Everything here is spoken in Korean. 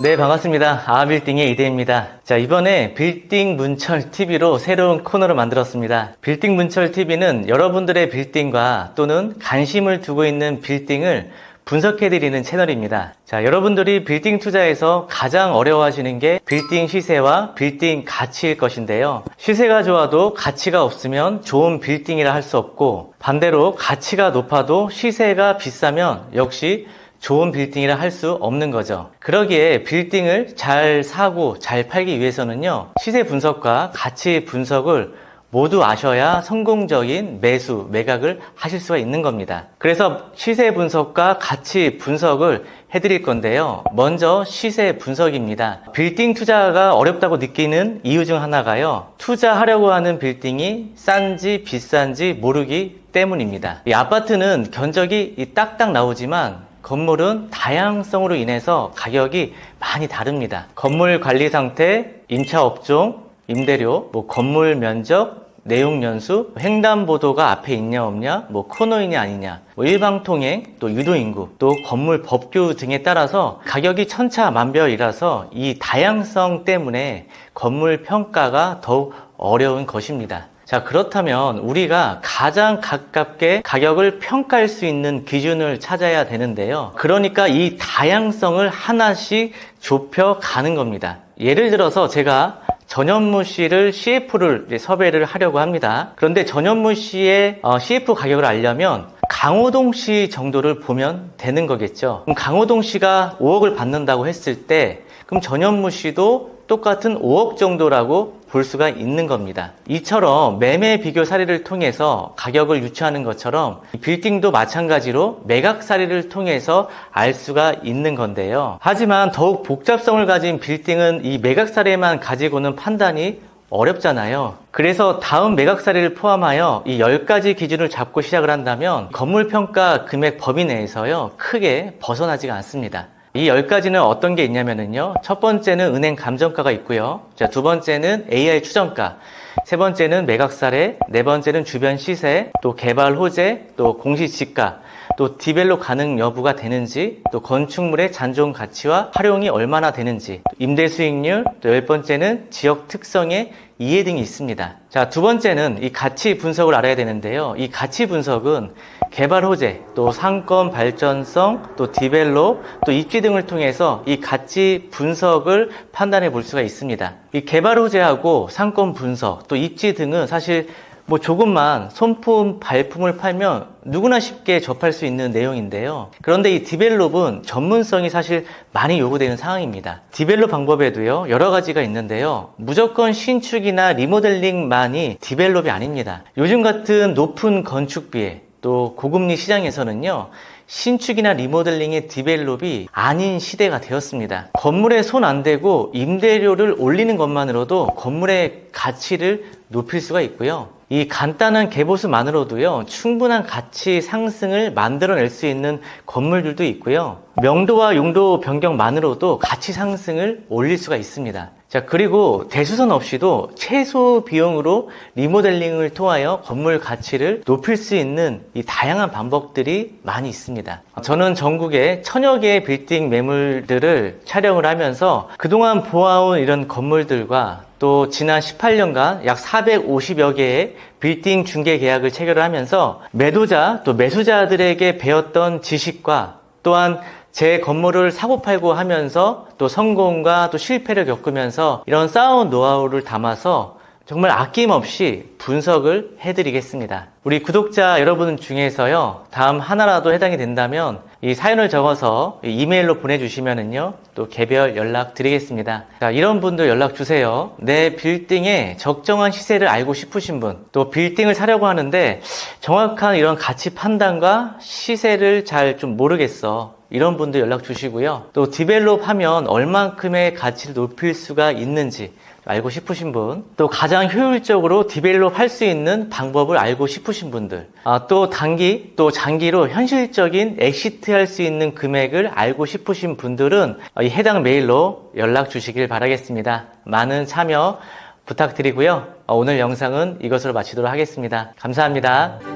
네, 반갑습니다. 아빌딩의 이대입니다. 자, 이번에 빌딩 문철 TV로 새로운 코너를 만들었습니다. 빌딩 문철 TV는 여러분들의 빌딩과 또는 관심을 두고 있는 빌딩을 분석해드리는 채널입니다. 자, 여러분들이 빌딩 투자에서 가장 어려워하시는 게 빌딩 시세와 빌딩 가치일 것인데요. 시세가 좋아도 가치가 없으면 좋은 빌딩이라 할 수 없고 반대로 가치가 높아도 시세가 비싸면 역시 좋은 빌딩이라 할 수 없는 거죠. 그러기에 빌딩을 잘 사고 잘 팔기 위해서는요, 시세 분석과 가치 분석을 모두 아셔야 성공적인 매수, 매각을 하실 수가 있는 겁니다. 그래서 시세 분석과 가치 분석을 해드릴 건데요. 먼저 시세 분석입니다. 빌딩 투자가 어렵다고 느끼는 이유 중 하나가요. 투자하려고 하는 빌딩이 싼지 비싼지 모르기 때문입니다. 이 아파트는 견적이 딱딱 나오지만 건물은 다양성으로 인해서 가격이 많이 다릅니다. 건물 관리 상태, 임차 업종, 임대료, 뭐 건물 면적, 내용 연수, 횡단 보도가 앞에 있냐 없냐, 뭐 코너이냐 아니냐, 뭐 일방 통행, 또 유도 인구, 또 건물 법규 등에 따라서 가격이 천차만별이라서 이 다양성 때문에 건물 평가가 더욱 어려운 것입니다. 자, 그렇다면 우리가 가장 가깝게 가격을 평가할 수 있는 기준을 찾아야 되는데요. 그러니까 이 다양성을 하나씩 좁혀 가는 겁니다. 예를 들어서 제가 전현무 씨를 CF를 섭외를 하려고 합니다. 그런데 전현무 씨의 어, CF 가격을 알려면 강호동 씨 정도를 보면 되는 거겠죠. 그럼 강호동 씨가 5억을 받는다고 했을 때 그럼 전현무 씨도 똑같은 5억 정도라고 볼 수가 있는 겁니다. 이처럼 매매 비교 사례를 통해서 가격을 유추하는 것처럼 빌딩도 마찬가지로 매각 사례를 통해서 알 수가 있는 건데요. 하지만 더욱 복잡성을 가진 빌딩은 이 매각 사례만 가지고는 판단이 어렵잖아요. 그래서 다음 매각 사례를 포함하여 이 10가지 기준을 잡고 시작을 한다면 건물 평가 금액 범위 내에서요. 크게 벗어나지가 않습니다. 이 10가지는 어떤 게 있냐면요. 첫 번째는 은행 감정가가 있고요. 자, 두 번째는 AR 추정가. 세 번째는 매각 사례, 네 번째는 주변 시세, 또 개발 호재, 또 공시 지가, 또 디벨로 가능 여부가 되는지, 또 건축물의 잔존 가치와 활용이 얼마나 되는지, 임대 수익률, 또 열 번째는 지역 특성의 이해 등이 있습니다. 자, 두 번째는 이 가치 분석을 알아야 되는데요. 이 가치 분석은 개발 호재, 또 상권 발전성, 또 디벨롭, 또 입지 등을 통해서 이 가치 분석을 판단해 볼 수가 있습니다. 이 개발 호재하고 상권 분석, 또 입지 등은 사실 뭐 조금만 손품 발품을 팔면 누구나 쉽게 접할 수 있는 내용인데요. 그런데 이 디벨롭은 전문성이 사실 많이 요구되는 상황입니다. 디벨롭 방법에도요, 여러 가지가 있는데요. 무조건 신축이나 리모델링만이 디벨롭이 아닙니다. 요즘 같은 높은 건축비에 또 고금리 시장에서는요, 신축이나 리모델링의 디벨롭이 아닌 시대가 되었습니다. 건물에 손 안 대고 임대료를 올리는 것만으로도 건물의 가치를 높일 수가 있고요. 이 간단한 개보수만으로도요, 충분한 가치 상승을 만들어낼 수 있는 건물들도 있고요. 명도와 용도 변경만으로도 가치 상승을 올릴 수가 있습니다. 자, 그리고 대수선 없이도 최소 비용으로 리모델링을 통하여 건물 가치를 높일 수 있는 이 다양한 방법들이 많이 있습니다. 저는 전국에 천여 개의 빌딩 매물들을 촬영을 하면서 그동안 보아온 이런 건물들과 또 지난 18년간 약 450여 개의 빌딩 중개 계약을 체결을 하면서 매도자 또 매수자들에게 배웠던 지식과 또한 제 건물을 사고 팔고 하면서 또 성공과 또 실패를 겪으면서 이런 쌓아온 노하우를 담아서 정말 아낌없이 분석을 해드리겠습니다. 우리 구독자 여러분 중에서요, 다음 하나라도 해당이 된다면 이 사연을 적어서 이메일로 보내주시면은요, 또 개별 연락 드리겠습니다. 자, 이런 분들 연락 주세요. 내 빌딩의 적정한 시세를 알고 싶으신 분, 또 빌딩을 사려고 하는데 정확한 이런 가치 판단과 시세를 잘 좀 모르겠어. 이런 분들 연락 주시고요. 또 디벨롭 하면 얼만큼의 가치를 높일 수가 있는지 알고 싶으신 분, 또 가장 효율적으로 디벨롭 할 수 있는 방법을 알고 싶으신 분들, 아, 또 단기, 또 장기로 현실적인 엑시트 할 수 있는 금액을 알고 싶으신 분들은 이 해당 메일로 연락 주시길 바라겠습니다. 많은 참여 부탁드리고요. 오늘 영상은 이것으로 마치도록 하겠습니다. 감사합니다.